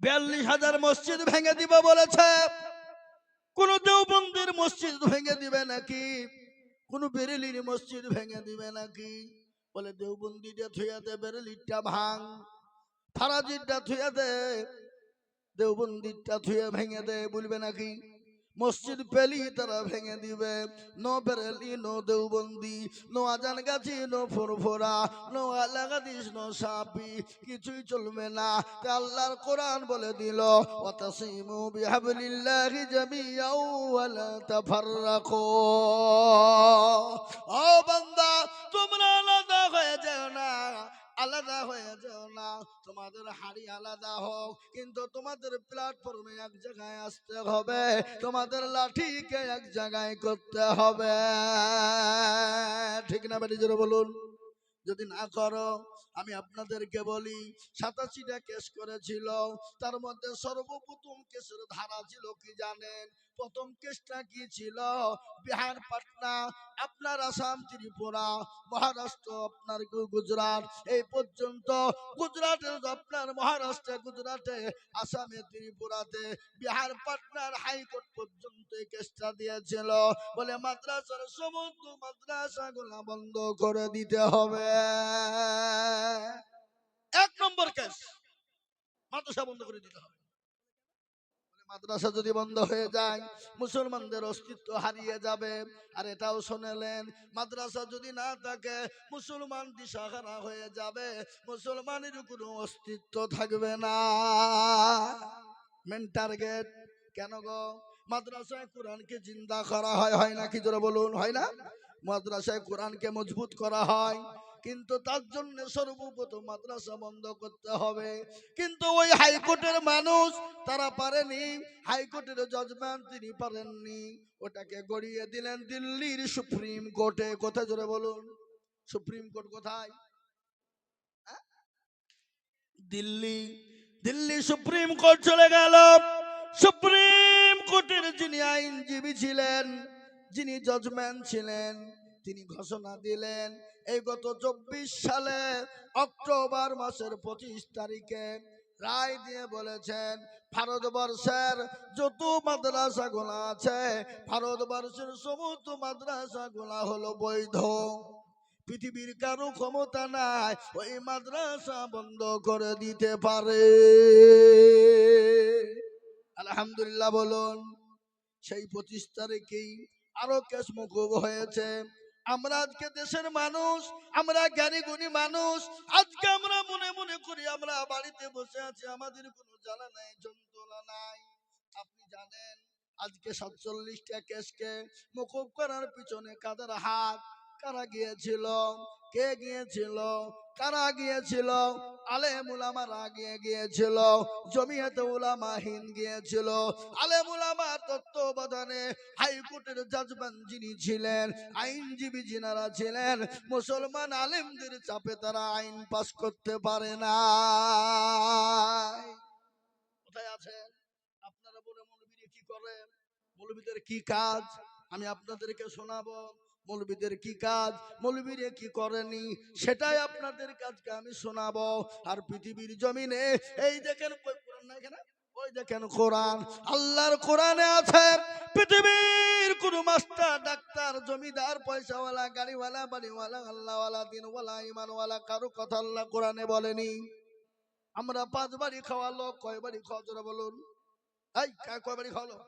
বিয়াল্লিশ হাজার মসজিদ ভেঙে দিব বলেছে। কোন দেওবন্দির মসজিদ ভেঙে দিবে নাকি? কোন বেরেলির মসজিদ ভেঙে দিবে নাকি? বলে দেওবন্দিটা থুয়া দে বেরেলিটা ভাঙ। ফারাজিরটা থুয়া দে, দেওবন্দিরটা থুয়ে ভেঙে দে, বলবে নাকি? মসজিদ পেলি তারা ভেঙে দিবে। No Bareilly, no Deobandi, no আজান গাছি, নো ফুরফুরা, নো আলাগাদিস নো সাপি, কিছুই চলবে না। আল্লাহর কোরআন বলে দিল, ওয়াতাসিমু বিহাবলিল্লাহি জামিয়াও ওয়ালা তাফাররাকু। ও বান্দা, তোমরা আলাদা হয়ে যাও না। আলাদা হয়ে যাও না। তোমাদের হাড়ি আলাদা হোক, কিন্তু তোমাদের প্ল্যাটফর্মে এক জায়গায় আসতে হবে। তোমাদের লাঠিকে এক জায়গায় করতে হবে। ঠিক না বেটি, জোরে বলুন। যদি না করো, আমি আপনাদেরকে বলি, সাতাশিটা কেস করেছিল। তার মধ্যে সর্বপ্রথম কেসের ধারা ছিল কি জানেন? প্রথম কেসটা কি ছিল? বিহার, পাটনা, আপনার আসাম, ত্রিপুরা, মহারাষ্ট্র, আপনার গুজরাট। এই পর্যন্ত গুজরাটে আপনার মহারাষ্ট্রে, গুজরাটে, আসামে, ত্রিপুরাতে, বিহার, পাটনার হাইকোর্ট পর্যন্ত এই কেসটা দিয়েছিল। বলে মাদ্রাসার সমস্ত মাদ্রাসা মাদ্রাসাগুলা বন্ধ করে দিতে হবে। এক নম্বর কেস মাদ্রাসা বন্ধ করে দিতে হবে। মাদ্রাসা যদি বন্ধ হয়ে যায়, মুসলমানদের অস্তিত্ব হারিয়ে যাবে। আর এটাও শুনেলেন, মাদ্রাসা যদি না থাকে, মুসলমান দিশাহারা হয়ে যাবে। মুসলমানের কোনো অস্তিত্ব থাকবে না। মেন টার্গেট, কেন গো? মাদ্রাসায় কোরআনকে জিন্দা করা হয় হয় না? কি জোরে বলুন, হয় না? মাদ্রাসায় কোরআনকে মজবুত করা হয়। কিন্তু তার জন্য সর্বপ্রথম মাদ্রাসা বন্ধ করতে হবে। কিন্তু ওই হাইকোর্টের মানুষ, তারা পারেনি। হাইকোর্টের জজমেন্ট তিনি পারেননি। ওটাকে গড়িয়ে দিলেন দিল্লির সুপ্রিম কোর্টে। কোথায় জোরে বলুন? সুপ্রিম কোর্ট কোথায়? হ্যাঁ? দিল্লি। দিল্লি সুপ্রিম কোর্ট চলে গেল। সুপ্রিম কোর্টের যিনি আইনজীবী ছিলেন, যিনি জজমেন্ট ছিলেন তিনি ঘোষণা দিলেন, এই গত চব্বিশ সালে অক্টোবর মাসের পঁচিশ তারিখে রায় দিয়ে বলেছেন, ভারতবর্ষের যত মাদ্রাসা গুলা আছে, ভারতবর্ষের সমস্ত মাদ্রাসা গুলা হলো বৈধ। পৃথিবীর কারও ক্ষমতা নাই, ওই মাদ্রাসা বন্ধ করে দিতে পারে। আলহামদুলিল্লাহ বলুন, সেই পঁচিশ তারিখেই আরও কেস মুকুব হয়েছে আমরা আজকে দেশের মানুষ, আমরা জ্ঞানী, গুণী মানুষ, আজকে আমরা মনে মনে করি আমরা বাড়িতে বসে আছি, আমাদের কোনো জ্বালা নাই, যন্ত্রণা নাই। আপনি জানেন, আজকে সাতচল্লিশটা কেসকে মুকুব করার পিছনে কাদের হাত? কারা গিয়েছিল? কে গিয়েছিল? কারা গিয়েছিল? আলেম উলামারা গিয়ে গিয়েছিল? জমিয়তে উলামা গিয়েছিল। আলেম উলামা তত্ত্বাবধানে হাইকোর্টের জাজমেন্ট যিনি ছিলেন, আইনজীবী যিনারা ছিলেন, মুসলমান আলেমদের চাপে তারা আইন পাস করতে পারে না। কোথায় আছেন আপনারা বলে মৌলবীরা কি করে মৌলবীদের কি কাজ? আমি আপনাদেরকে শোনাবো। মৌলবীদের কি কাজ? মৌলবীরে কি করেনি? সেটাই আপনাদের কাজকে আমি শোনাবো। আর পৃথিবীর জমিনে, এই দেখেন কোরআন ওই দেখেন কোরআন। আল্লাহর কোরআনে আছে, পৃথিবীর কোন মাস্টার, ডাক্তার, জমিদার, পয়সাওয়ালা, গাড়িওয়ালা, বাড়িওয়ালা, আল্লাহওয়ালা, দিনওয়ালা ইমানওয়ালা কারও কথা আল্লাহ কোরআনে বলেনি। আমরা পাঁচ বাড়ি খাওয়ালো কয় বাড়ি খাওয়া বলুন। এই কয় বাড়ি খাওয়ালো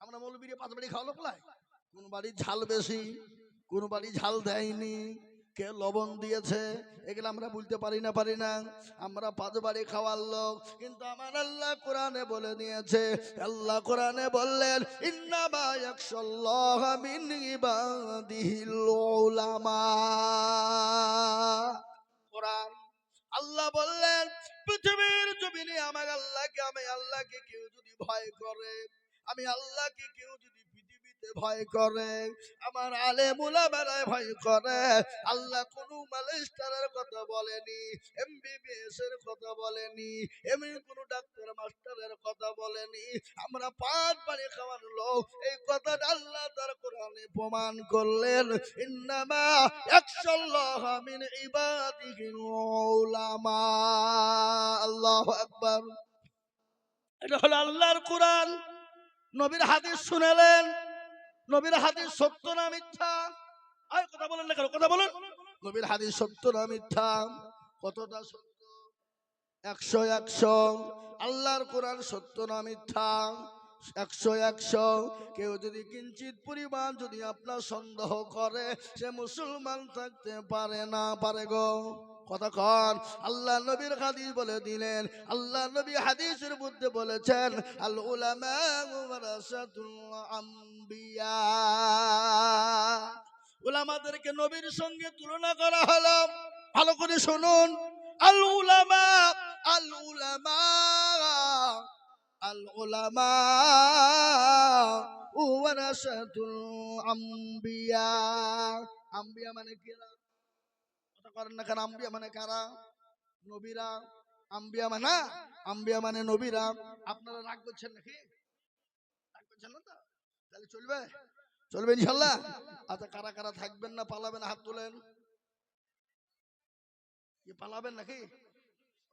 আমরা মৌলবীরে পাঁচ বাড়ি খাওয়ালো প্লাই কোন বাড়ি ঝাল বেশি? কোন বাড়ি ঝাল দেয়নি, কে লবণ দিয়েছে, এগুলো আমরা বলতে পারি না পারি না। আমরা পাঁচ বাড়ি খাওয়ার লোক, কিন্তু আমার আল্লাহ কোরআনে বলে দিয়েছে, আল্লাহ কোরআনে বললেন ইবাদিহিল কোরআন, আল্লাহ বললেন, পৃথিবীর জমিনে আমার আল্লাহকে, আমি আল্লাহকে কেউ যদি ভয় করে, আমি আল্লাহকে কেউ যদি পৃথিবীতে ভয় করে। আমার আলে মুলামারায় ভয় করে। আল্লাহ কোন মালিস্টারের কথা বলেনি এমবিবিএস এর কথা বলেনি, এমনি কোন ডাক্তার মাস্টারের কথা বলেনি। আমরা পাঁচ বাড়ি খাওয়ার লোক। এই কথাটা আল্লাহ তার কোরআনে প্রমাণ করলেন। ইন্নামা একশাল্লাহ মিন ইবাদিহিল উলামা। আল্লাহু আকবার। এটা হলো আল্লাহর কোরআন। নবীর হাদিস শুনেলেন। নবীর হাদিস সত্য না মিথ্যা? আর কথা বলেন না কেন? কথা বলেন। নবীর হাদিস সত্য না মিথ্যা? কতটা সত্য? একশো একশো। আল্লাহর কোরআন সত্য না মিথ্যা? একশো একশো। কেউ যদি কিঞ্চিত পরিমাণ যদি আপনার সন্দেহ করে, সে মুসলমান থাকতে পারে না, পারে গো। কতক্ষণ আল্লাহ নবীর হাদিস বলে দিলেন। আল্লাহ নবী হাদিসের মধ্যে বলেছেন আল উলামা ওয়ারাসাতুল আম্বিয়া উলামাদেরকে নবীর সঙ্গে তুলনা করা হলো। ভালো করে শুনুন। আল উলামা আল উলামা আল উলামা আম্বিয়া। আম্বিয়া মানে করেন না আম্বিয়া মানে আম্বিয়া মানে আম্বিয়া মানে আপনারা রাগ করছেন নাকি? রাগ করছেন না তো? তাহলে চলবে? চলবে ইনশাল্লাহ আচ্ছা কারা কারা থাকবেন না পালাবেন, হাত তোলেন। পালাবেন নাকি?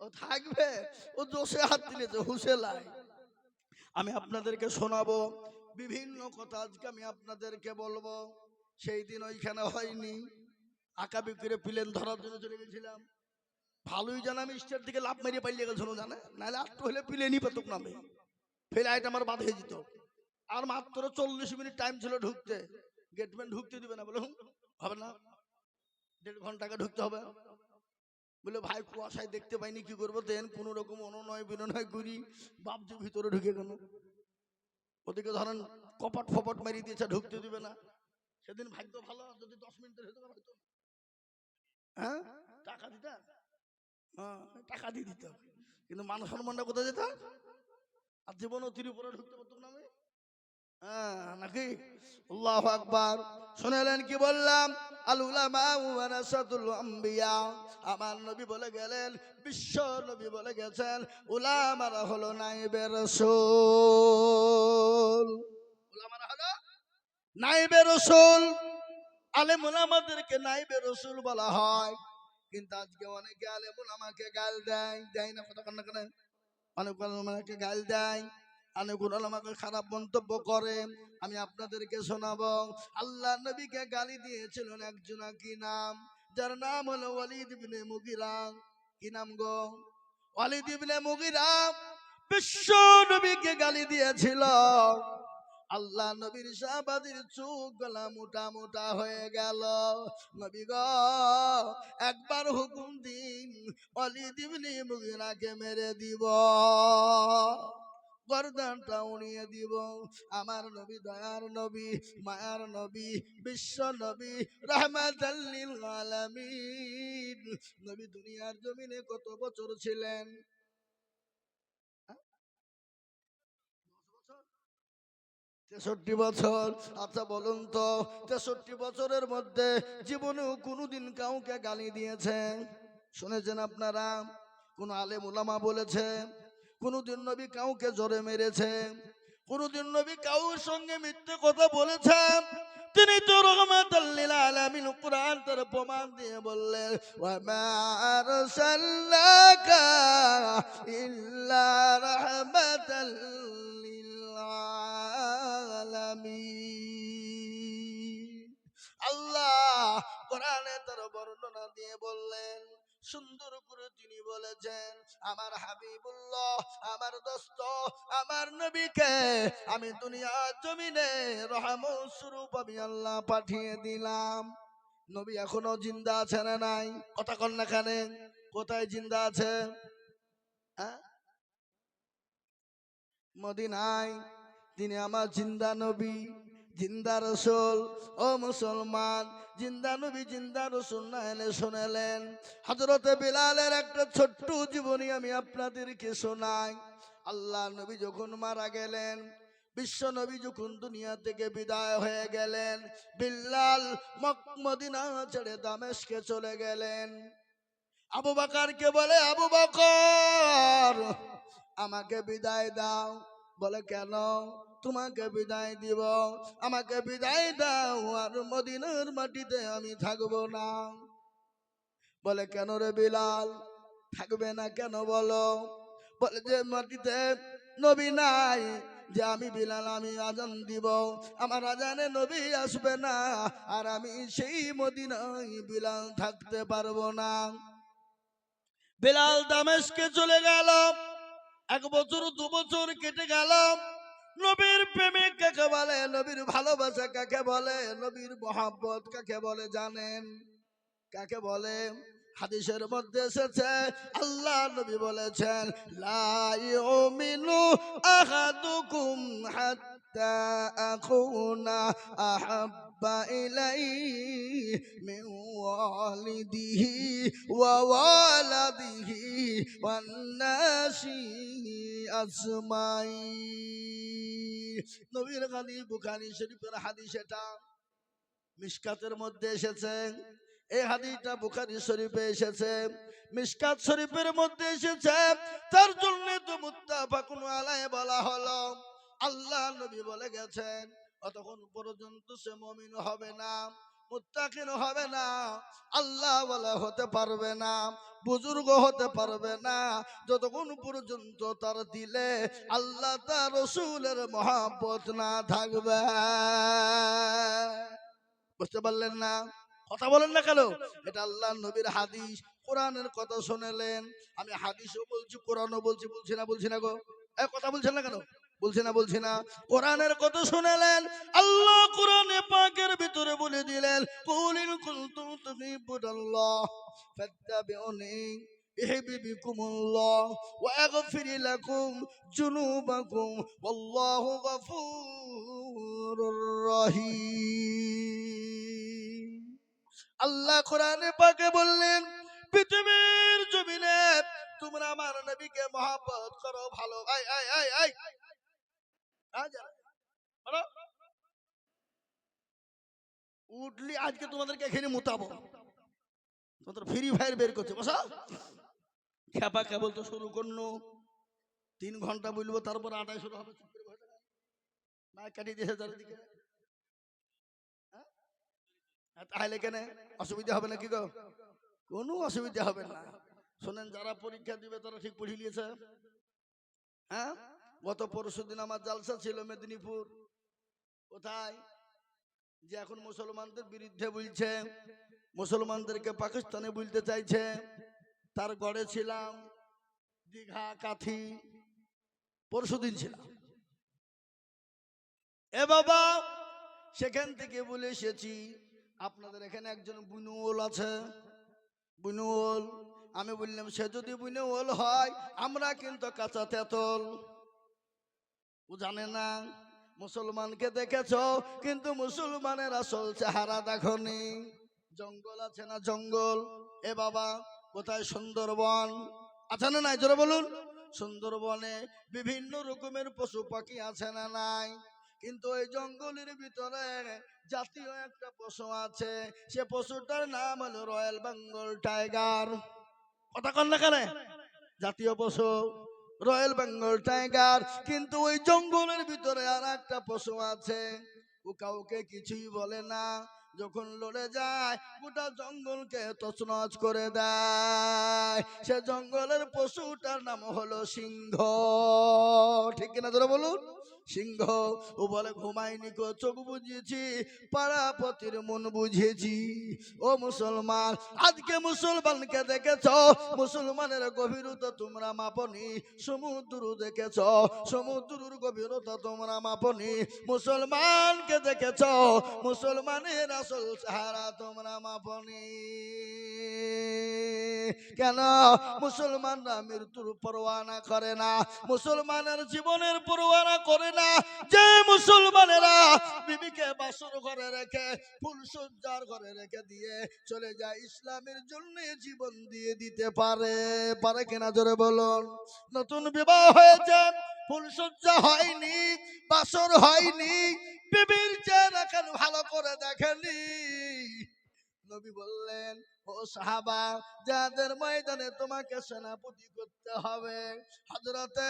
ও থাকবে। ও দোষে হাত দিলেছে হুসে লাই। আমি আপনাদেরকে শোনাবো। বিভিন্ন কথা আজকে আমি আপনাদেরকে বলব। সেই দিন ওইখানে হয়নি। আঁকা বিক্রে, প্লেন ধরার জন্য চলে গেছিলাম। ভালোই জানা আমি স্টেট দিকে লাভ মেরিয়ে পাইলে গেছিল, জানে? নাহলে আর হলে প্লেনই পেতক নামে। ফ্লাইট আমার বাদ হয়ে যেত। আর মাত্র চল্লিশ মিনিট টাইম ছিল ঢুকতে। গেটম্যান ঢুকতে দিবে না। বলে হবে না। দেড় ঘন্টাকে ঢুকতে হবে। বলে, ভাই, কুয়াশায় দেখতে পাইনি, কি করব? দেন কোন রকম অনুনয় বিনয় করি, বাপজি ভিতরে ঢুকে গেল। ওদিকে ধরেন, কপট ফপট মারি দিয়েছে, ঢুকতে দিবে না। সেদিন ভাগ্য ভালো যদি দশ মিনিটের হতো হয়তো হ্যাঁ? টাকা দিতে? হ্যাঁ টাকা দিয়ে দিতে। কিন্তু মান সম্মানটা কোথায় যেত? আর জীবন অতির উপরে ঢুকতে পারতো না আমি। নাকি? আল্লাহ আকবার। শুনেলেন কি বললাম? আমার নবী বলে গেলেন, বিশ্ব নবী বলে গেছেন, উলামারা হলো নাইবে রাসূল। উলামারা হলো নাইবে রাসূল। আলেম উলামাদেরকে নাইবে রাসূল বলা হয়। কিন্তু আজকে অনেকে আলেম উলামাকে গাল দেয় দেয় না, কথা কান্না কেন? অনেক গাল দেয়। অনেক উলামাকে খারাপ মন্তব্য করে, আমি আপনাদেরকে শোনাবো। আল্লাহ নবীকে গালি দিয়েছিলেন একজন কি নাম? যার নাম হলো ওয়ালিদ ইবনে মুগিরা। কি নাম গো? ওয়ালিদ ইবনে মুগিরা বিশ্ব নবীকে গালি দিয়েছিল। আল্লাহ নবীর সাহাবাদের চোখ গলা মোটা মোটা হয়ে গেল। নবী গো, একবার হুকুম দিন, ওয়ালিদ ইবনে মুগিরাকে মেরে দিব। গর্দানটা উড়িয়ে দিব। আমার নবী, দয়ার নবী, মায়ার নবী, বিশ্ব নবী রহমাতাল্লিল আলামিন। নবী দুনিয়ার জমিনে কত বছর ছিলেন? হ্যাঁ? তেষট্টি বছর? আচ্ছা বলুন তো, তেষট্টি বছরের মধ্যে জীবনেও কোনোদিন কাউকে গালি দিয়েছেন? শুনেছেন আপনারা? কোন আলেম উলামা বলেছে কোনদিন নবী কাউকে জোরে মেরেছে, কোনদিন নবী কাউর সঙ্গে মিথ্যে কথা বলেছেন তিনি তো রহমাতাল্লিল আলামিন প্রমাণ দিয়ে বললেন ওয়া আল্লাহ কোরআনে তার বর্ণনা দিয়ে বললেন সুন্দর করে তিনি বলেছেন, আমার হাবিবুল্লাহ, আমার দোস্ত, আমার নবীকে আমি দুনিয়ার জমিনে রহমত স্বরূপ আমি আল্লাহ পাঠিয়ে দিলাম। নবী এখনও জিন্দা আছে না নাই? কথা কন না খানে কোথায় জিন্দা আছে? মদিনায়? তিনি আমার জিন্দা নবী। জিন্দা রসুল, ও মুসলমান, জিন্দা নবী, জিন্দা রসুল না এলে শোনালেন। হজরতে বিলালের একটা ছোট্ট জীবনী আমি আপনাদেরকে শোনাই। আল্লাহ নবী যখন মারা গেলেন, বিশ্ব নবী যখন দুনিয়া থেকে বিদায় হয়ে গেলেন, বিল্লাল মক- মদিনা ছেড়ে দামেশকে চলে গেলেন। আবু বাকারকে বলে, আবু বকর, আমাকে বিদায় দাও। বলে, কেন তোমাকে বিদায় দিব? আমাকে বিদায় দাও, আর মদিনার মাটিতে আমি থাকব না। বলে, কেন রে বিলাল? থাকবে না কেন বলো? বলে, যে মাটিতে নবী নাই, যে আমি বিলাল, আমি আজান দিব। আমার আজানে নবী আসবে না, আর আমি সেই মদিনায় বিলাল থাকতে পারব না। বিলাল দামেশকে চলে গেল। এক বছর, দু বছর কেটে গেলাম। নবীর প্রেমিক কাকে বলে? নবীর ভালোবাসা কাকে বলে? নবীর মহাব্বত কাকে বলে জানেন? কাকে বলে? হাদিসের মধ্যে এসেছে, আল্লাহ নবী বলেছেন, লা ইউমিনু আহাদুকুম হাত্তা আহাব্বা শরীফের মিশকাতের মধ্যে এসেছে। এই হাদিসটা বুখারী শরীফে এসেছে। মিশকাত শরীফের মধ্যে এসেছে। তার জন্য তো মুত্তাফাকুন আলাইহি বলা হলো। আল্লাহ নবী বলে গেছেন অতক্ষণ পর্যন্ত সে মমিন হবে না, মুত্তাকিন হবে না, আল্লাহ হতে পারবে না, বুজুর্গ হতে পারবে না। যতক্ষণ পর্যন্ত তার দিলে আল্লাহ তার রসুলের মহাব্বত না থাকবে। বুঝতে পারলেন না? কথা বলেন না কেন? এটা আল্লাহ নবীর হাদিস, কোরআনের কথা শুনেলেন। আমি হাদিসও বলছি, কোরআনও বলছি বলছি না বলছি না গো। এ কথা বলছেন না কেন? বলছি না বলছি না কোরআনের কথা শুনেলেন আল্লাহ কোরআনে পাকের ভিতরে বলে দিলেন কুলিন কুনতুম তুহিব্বুনাল্লাহ ফাত্তাবিউনি يحببكم الله ويغفر لكم ذنوبكم والله غفور رحيم আল্লাহ কোরআনে পাকে বললেন পৃথিবীর জমিনে তোমরা আমার নবীকে মহাব্বত করো ভালো আই আই আই আই আয় যারা, বলো। উঠলি আজকে তোমাদেরকে এখানে মুতাবো তোমাদের ফ্রি ফায়ার বের করছে বসা খেপা কেবল তো শুরু করল তিন ঘণ্টা বলব তারপর আটাই শুরু হবে। মাইক কাটিয়ে দিয়েছে চারিদিকে তাহলে কেন অসুবিধা হবে না কি গো কোনো অসুবিধা হবে না শোনেন যারা পরীক্ষা দিবে তারা ঠিক পড়িয়ে নিয়েছে হ্যাঁ গত পরশু দিন আমার জালসা ছিল মেদিনীপুর। কোথায়? যে এখন মুসলমানদের বিরুদ্ধে বলছে, মুসলমানদেরকে পাকিস্তানে বলতে চাইছে। তার গড়ে ছিলাম দীঘা, কাথি, পরশু দিন ছিলাম। এ বাবা, সেখান থেকে বলে এসেছি, আপনাদের এখানে একজন বুনুল আছে। বুনুল আমি বললাম, সে যদি বুনুল হয়, আমরা কিন্তু কাঁচা তেতল। ও জানে না, মুসলমানকে দেখেছ? কিন্তু মুসলমানের আসল চেহারা দেখনি। জঙ্গল আছে না জঙ্গল? এ বাবা, কোথায় সুন্দরবন? আছে না নাই? জোরে বলুন। সুন্দরবনে বিভিন্ন রকমের পশু পাখি আছে না নাই? কিন্তু ওই জঙ্গলের ভিতরে জাতীয় একটা পশু আছে। সে পশুটার নাম হলো রয়্যাল বেঙ্গল টাইগার। কথা কন না কেন? জাতীয় পশু। রয়্যাল বেঙ্গল টাইগার, কিন্তু ওই জঙ্গলের ভিতরে আর একটা পশু আছে। ও কাউকে কিছুই বলে না। যখন লড়ে যায়, গোটা জঙ্গলকে তছনছ করে দেয়। সে জঙ্গলের পশুটার নাম হলো সিংহ। ঠিক কিনা ধরে বলুন? সিংহ, ও বলে, ঘুমাইনি গো, চোখ বুঝেছি পাড়াপতির মন বুঝিয়েছি ও মুসলমান, আজকে মুসলমানকে দেখেছ? মুসলমানের গভীরতা তোমরা মাপনি সমুদ্র দেখেছ? সমুদ্রের গভীরতা তোমরা মাপনি, মুসলমানকে দেখেছ? মুসলমানের আসল সাহারা তোমরা মাপনি। কেন? মুসলমানরা মৃত্যুর পরোয়ানা করে না, মুসলমানের জীবনের পরোয়ানা করে না। যে মুসলমানেরা বিবিকে বাসর ঘরে রেখে ফুলসজ্জার ঘরে রেখে দিয়ে চলে যায়, ইসলামের জন্য জীবন দিয়ে দিতে পারে। পারে কিনা জোরে বলুন? নতুন বিবাহ হয়েছে ফুলসজ্জা হয়নি, বাসর হয়নি, বিবির যে রাখেন ভালো করে দেখেনি নবী বললেন, ও সাহাবা, যাদের ময়দানে তোমাকে সেনাপতি করতে হবে, হযরতে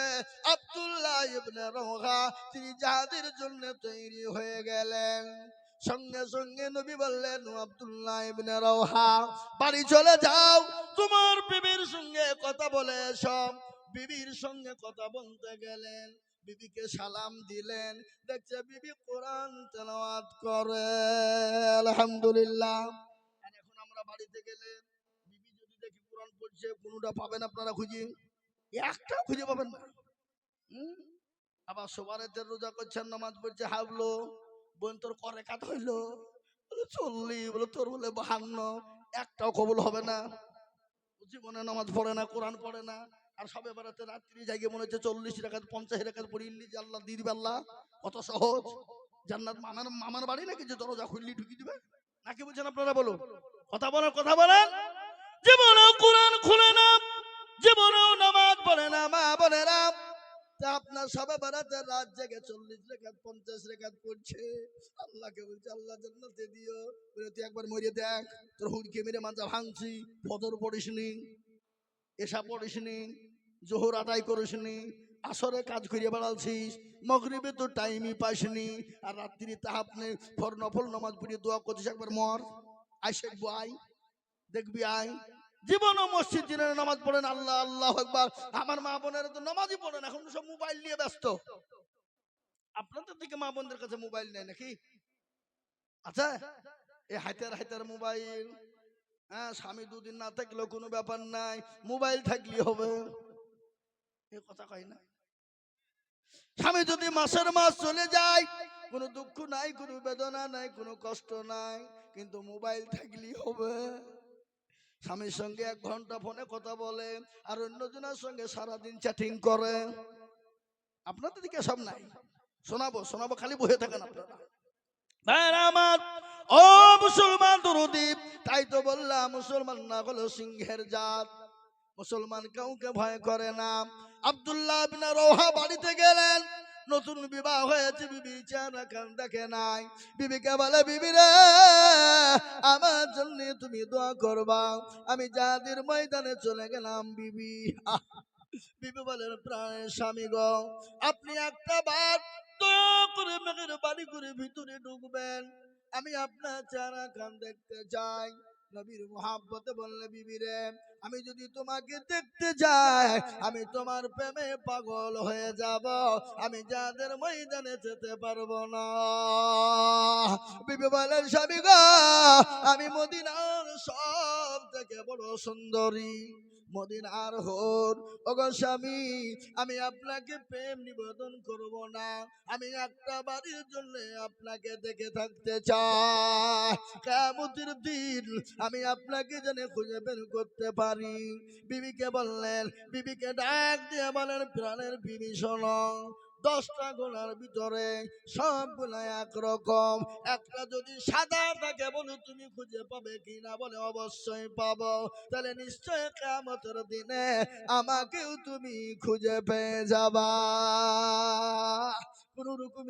আব্দুল্লাহ ইবনে রওহা, তিনি যাদের জন্য তৈরি হয়ে গেলেন। সঙ্গে সঙ্গে নবী বললেন আব্দুল্লাহ ইবনে রওহা, বাড়ি চলে যাও, তোমার বিবির সঙ্গে কথা বলে এসো। বিবির সঙ্গে কথা বলতে গেলেন, বিবিকে সালাম দিলেন, দেখছে বিবি কোরআন তেলাওয়াত করে, আলহামদুলিল্লাহ। বাড়িতে গেলে বিবি যদি দেখি কোরআন পড়ছে, কোনোটা পাবেন আপনারা খুঁজি? একটা খুঁজে পাবেন না? আবার সবারেতে রোজা করছেন নামাজ পড়ছে, হাবলো, বোন তোর করে কাত হইল। বলে চল্লিশ বলে, তোর বলে বাহান্ন, একটাও কবুল হবে না। জীবনে নামাজ পড়ে না, কোরআন পড়ে না। আর সবে বেড়াতে রাত্রি জায়গায় মনে হচ্ছে চল্লিশ রেখাত, পঞ্চাশ রেখাত পড়িলি যে আল্লাহ দিয়ে দিবে আল্লাহ, কত সহজ। জান্নাত মামার মামার বাড়ি নাকি যে দরজা খুললি ঢুকি দিবে? নাকি বলছেন আপনারা বলুন? কথা বলেন কথা বলেন। জীবনেও কোরআন খুলে না, জীবনেও নামাজ পড়ে না, মা বলে না আপনার সবে বেড়াতে রাত জেগে চল্লিশ রেখাত, পঞ্চাশ রেখাত পড়ছে। আল্লাহকে বলছে, আল্লাহ জান্নাতে দিও। বলে, তুই একবার মরে দেখ, তোর হুড়কে মেরে মাথা ভাঙছি, ফজর পড়িসনি এসা পড়িসনি জোহর আদায় করিসনি আসরে কাজ করিয়ে বেড়ালছিস, মগরিবে তো টাইমই পাইসনি আর রাত্রি তাহাপনে ফর নফল নামাজ পড়িয়ে দোয়া করছিস, একবার মর। আই শেখবো আই দেখবি আই। জীবনও মসজিদ দিনের নামাজ পড়েন, আল্লাহ আল্লাহ একবার আমার মা বোনেরা তো নামাজই পড়েন এখন সব মোবাইল নিয়ে ব্যস্ত। আপনাদের দিকে মা বোনদের কাছে মোবাইল নেই নাকি? আচ্ছা এই হাইতার হাইতার মোবাইল। হ্যাঁ স্বামী দুদিন না থাকলেও কোনো ব্যাপার নাই, মোবাইল থাকলে হবে। এ কথা কয় না। স্বামী যদি মাসের মাস চলে যায়, কোনো দুঃখ নাই, কোনো বেদনা নাই, কোনো কষ্ট নাই। কিন্তু মোবাইল থাকলেই হবে। স্বামীর সঙ্গে এক ঘণ্টা ফোনে কথা বলে আর অন্যজনের সঙ্গে সারাদিন চ্যাটিং করে। আপনাদের দিকে সব নাই। শোনাবো শোনাবো, খালি বসে থাকেন আপনারা। ও মুসলমান দুরুদীপ তাই তো বললাম মুসলমান না হলো সিংহের জাত। মুসলমান কাউকে ভয় করে না। আব্দুল্লাহ বিন রোহা বাড়িতে গেলেন। নতুন বিবাহ হয়েছে, বিবি চেহারা খান দেখে নাই। বিবিকে বলে, বিবি রে, আমার জন্য তুমি দোয়া করবা। আমি যাদের ময়দানে চলে গেলাম, বিবি। বিবি বলেন প্রাণের স্বামী গো, আপনি একটা বার দয়া করে মেঘের বাড়ি করে ভিতরে ঢুকবেন। আমি আপনার চেহারা খান দেখতে চাই। নবীর মোহাব্বত বললে বিবি রে আমি যদি তোমাকে দেখতে যাই, আমি তোমার প্রেমে পাগল হয়ে যাব। আমি যাদের ময়দানে যেতে পারব না। বিবি বলেন, স্বামী গো, আমি মদিনার সব থেকে বড় সুন্দরী। মদিনার হোর ওগো স্বামী, আমি আপনাকে প্রেম নিবেদন করব না। আমি একটা বাড়ির জন্য আপনাকে দেখে থাকতে চাই। কেমতির দিন আমি আপনাকে জেনে খুঁজে বের করতে পারি। বিবিকে বললেন, বিবিকে ডাক দিয়ে বলেন, প্রাণের বিবি শোনো দশটা গোলার ভিতরে সবগুলা একরকম। একটা যদি সাদা থাকে বলো তুমি খুঁজে পাবে কিনা বলে অবশ্যই পাব। তাহলে নিশ্চয় কেমতের দিনে আমাকেও তুমি খুঁজে পেয়ে যাবা। কোন রকম